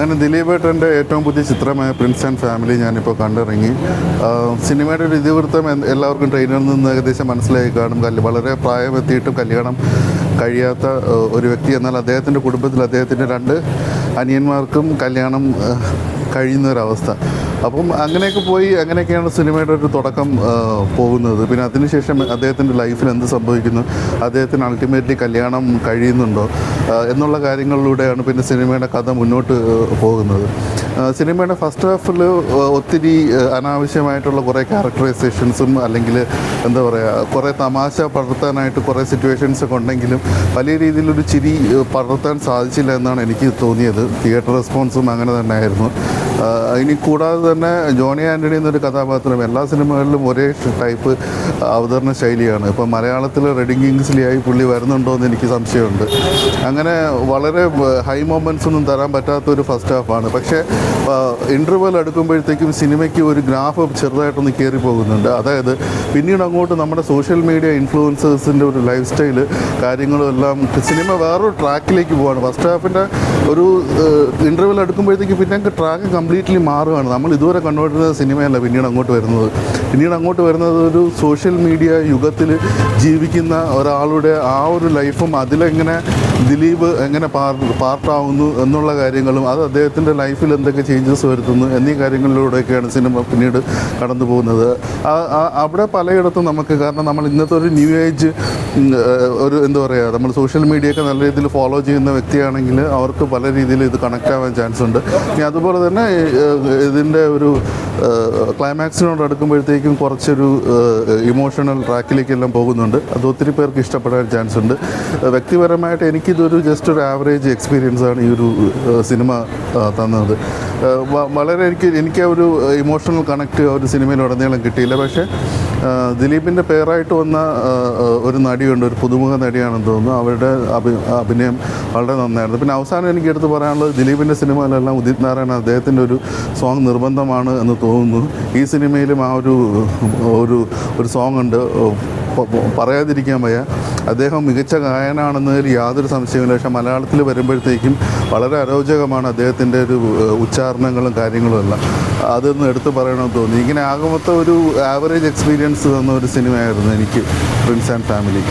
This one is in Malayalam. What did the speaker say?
അങ്ങനെ ദിലീപേട്ടന്റെ ഏറ്റവും പുതിയ ചിത്രമായ പ്രിൻസ് ആൻഡ് ഫാമിലി ഞാനിപ്പോൾ കണ്ടിറങ്ങി. സിനിമയുടെ ഒരു ഇതിവൃത്തം എല്ലാവർക്കും ട്രെയിനറിൽ നിന്ന് ഏകദേശം മനസ്സിലായി കാണും. കല്ല് വളരെ പ്രായമെത്തിയിട്ടും കല്യാണം കഴിയാത്ത ഒരു വ്യക്തി. എന്നാൽ അദ്ദേഹത്തിന്റെ കുടുംബത്തിൽ അദ്ദേഹത്തിന്റെ രണ്ട് അനിയന്മാർക്കും കല്യാണം കഴിയുന്ന ഒരവസ്ഥ. അപ്പം അങ്ങനെയൊക്കെ പോയി അങ്ങനെയൊക്കെയാണ് സിനിമയുടെ ഒരു തുടക്കം പോകുന്നത്. പിന്നെ അതിനുശേഷം അദ്ദേഹത്തിന്റെ ലൈഫിൽ എന്ത് സംഭവിക്കുന്നു? അദ്ദേഹത്തിന് അൾട്ടിമേറ്റ്ലി കല്യാണം കഴിയുന്നുണ്ടോ? എന്നുള്ള കാര്യങ്ങളിലൂടെയാണ് പിന്നെ സിനിമയുടെ കഥ മുന്നോട്ട് പോകുന്നത്. സിനിമയുടെ ഫസ്റ്റ് ഹാഫിൽ ഒത്തിരി അനാവശ്യമായിട്ടുള്ള കുറേ ക്യാരക്ടറൈസേഷൻസും അല്ലെങ്കിൽ എന്താ പറയുക കുറേ തമാശ പടർത്താനായിട്ട് കുറേ സിറ്റുവേഷൻസ് ഒക്കെ ഉണ്ടെങ്കിലും വലിയ രീതിയിലൊരു ചിരി പടർത്താൻ സാധിച്ചില്ല എന്നാണ് എനിക്ക് തോന്നിയത്. തിയേറ്റർ റെസ്പോൺസും അങ്ങനെ തന്നെയായിരുന്നു. ആ, ഇനി കൂടാതെ തന്നെ ജോണി ആന്റണി എന്നൊരു കഥാപാത്രം എല്ലാ സിനിമകളിലും ഒരേ ടൈപ്പ് അവതരണ ശൈലിയാണ്. ഇപ്പം മലയാളത്തിൽ റെഡിങ് കിങ്സിലിയായി പുള്ളി വരുന്നുണ്ടോ എന്ന് എനിക്ക് സംശയമുണ്ട്. അങ്ങനെ വളരെ ഹൈ മൊമെന്റ്സ് ഒന്നും തരാൻ പറ്റാത്ത ഒരു ഫസ്റ്റ് ഹാഫാണ് പക്ഷേ ഇന്റർവെൽ എടുക്കുമ്പോഴത്തേക്കും സിനിമയ്ക്ക് ഒരു ഗ്രാഫ് ചെറുതായിട്ടൊന്ന് കയറി പോകുന്നുണ്ട്. അതായത് പിന്നീട് അങ്ങോട്ട് നമ്മുടെ സോഷ്യൽ മീഡിയ ഇൻഫ്ലുവൻസേഴ്സിന്റെ ഒരു ലൈഫ് സ്റ്റൈൽ കാര്യങ്ങളും എല്ലാം സിനിമ വേറൊരു ട്രാക്കിലേക്ക് പോവാണ്. ഫസ്റ്റ് ഹാഫിന്റെ ഒരു ഇന്റർവെൽ എടുക്കുമ്പോഴത്തേക്കും പിന്നെ ട്രാക്ക് കംപ്ലീറ്റ്ലി മാറുകയാണ്. നമ്മൾ ഇതുവരെ കണ്ടുകൊണ്ടിരുന്ന സിനിമയല്ല പിന്നീട് അങ്ങോട്ട് വരുന്നത്. പിന്നീട് അങ്ങോട്ട് വരുന്നത് ഒരു സോഷ്യൽ മീഡിയ യുഗത്തിൽ ജീവിക്കുന്ന ഒരാളുടെ ആ ഒരു ലൈഫും അതിലെങ്ങനെ ദിലീപ് എങ്ങനെ പാർട്ട് പാർട്ടാവുന്നു എന്നുള്ള കാര്യങ്ങളും അത് അദ്ദേഹത്തിന്റെ ലൈഫിൽ എന്തൊക്കെ ചേഞ്ചസ് വരുത്തുന്നു എന്നീ കാര്യങ്ങളിലൂടെയൊക്കെയാണ് സിനിമ പിന്നീട് കടന്നു പോകുന്നത്. അവിടെ പലയിടത്തും നമുക്ക് കാരണം നമ്മൾ ഇന്നത്തെ ഒരു ന്യൂ ഏജ് ഒരു എന്താ പറയുക നമ്മൾ സോഷ്യൽ മീഡിയ ഒക്കെ നല്ല രീതിയിൽ ഫോളോ ചെയ്യുന്ന വ്യക്തിയാണെങ്കിൽ അവർക്ക് പല രീതിയിൽ ഇത് കണക്ട് ആവാൻ ചാൻസ് ഉണ്ട്. ഇനി അതുപോലെ തന്നെ ഇതിന്റെ ഒരു ക്ലൈമാക്സിനോട് അടുക്കുമ്പോഴത്തേക്കും കുറച്ചൊരു ഇമോഷണൽ ട്രാക്കിലേക്കെല്ലാം പോകുന്നുണ്ട്. അത് ഒത്തിരി പേർക്ക് ഇഷ്ടപ്പെടാൻ ചാൻസ് ഉണ്ട് വ്യക്തിപരമായിട്ട് എനിക്കിതൊരു ജസ്റ്റ് ഒരു ആവറേജ് എക്സ്പീരിയൻസ് ആണ് ഈ ഒരു സിനിമ തന്നത്. വളരെ എനിക്ക് എനിക്ക് ഒരു ഇമോഷണൽ കണക്റ്റ് ആ ഒരു സിനിമയിൽ ഉടനീളം കിട്ടിയില്ല. പക്ഷേ ദിലീപിന്റെ പേരായിട്ട് വന്ന ഒരു നടിയുണ്ട് ഒരു പുതുമുഖ നടിയാണെന്ന് തോന്നുന്നു. അവരുടെ അഭി അഭിനയം വളരെ നന്നായിരുന്നു. പിന്നെ അവസാനം എനിക്ക് എടുത്ത് പറയാനുള്ളത് ദിലീപിന്റെ സിനിമയിലെല്ലാം ഉദിത് നാരായണ അദ്ദേഹത്തിന്റെ ഒരു സോങ് നിർബന്ധമാണ് എന്ന് തോന്നുന്നു. ഈ സിനിമയിലും ആ ഒരു ഒരു ഒരു സോങ് ഉണ്ട് പറയാതിരിക്കാൻ വയ്യ. അദ്ദേഹം മികച്ച ഗായനാണെന്നതിൽ യാതൊരു സംശയമില്ല പക്ഷേ മലയാളത്തിൽ വരുമ്പോഴത്തേക്കും വളരെ അരോചകമാണ് അദ്ദേഹത്തിന്റെ ഒരു ഉച്ചാരണങ്ങളും കാര്യങ്ങളും എല്ലാം. അതൊന്ന് എടുത്തു പറയണമെന്ന് തോന്നി. ഇങ്ങനെ ആകുമത്തെ ഒരു ആവറേജ് എക്സ്പീരിയൻസ് തന്ന ഒരു സിനിമയായിരുന്നു എനിക്ക് പ്രിൻസ് ആൻഡ് ഫാമിലി